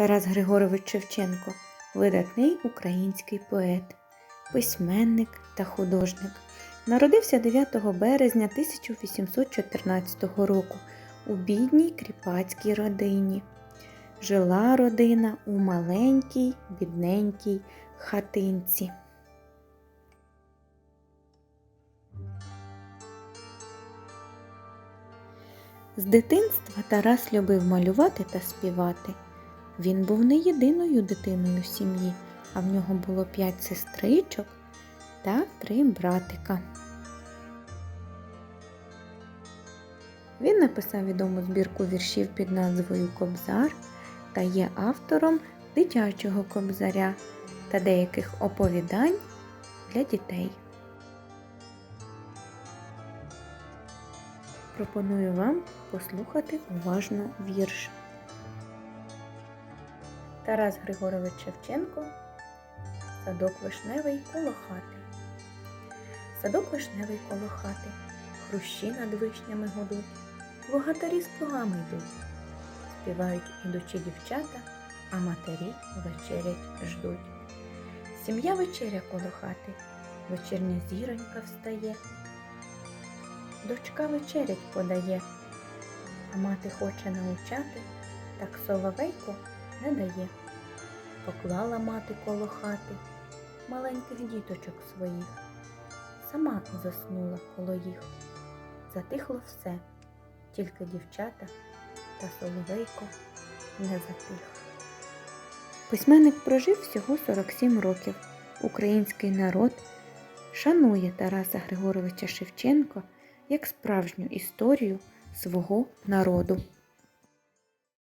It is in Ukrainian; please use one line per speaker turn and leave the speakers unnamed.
Тарас Григорович Шевченко видатний український поет, письменник та художник. Народився 9 березня 1814 року у бідній кріпацькій родині. Жила родина у маленькій, бідненькій хатинці. З дитинства Тарас любив малювати та співати. Він був не єдиною дитиною в сім'ї, а в нього було п'ять сестричок та три братика. Він написав відому збірку віршів під назвою Кобзар та є автором дитячого кобзаря та деяких оповідань для дітей. Пропоную вам послухати уважно вірш. Тарас Григорович Шевченко Садок вишневий коло хати. Садок вишневий коло хати, хрущі над вишнями гудуть, богатарі з плугами йдуть. Співають ідучі дівчата, а матері вечерять ждуть. Сім'я вечеря коло хати, вечірня зіронька встає. Дочка вечерять подає, а мати хоче научати, так соловейко не дає. Поклала мати коло хати маленьких діточок своїх, сама заснула коло їх. Затихло все, тільки дівчата та соловейко не затих. Письменник прожив всього 47 років. Український народ шанує Тараса Григоровича Шевченка як справжню історію свого народу.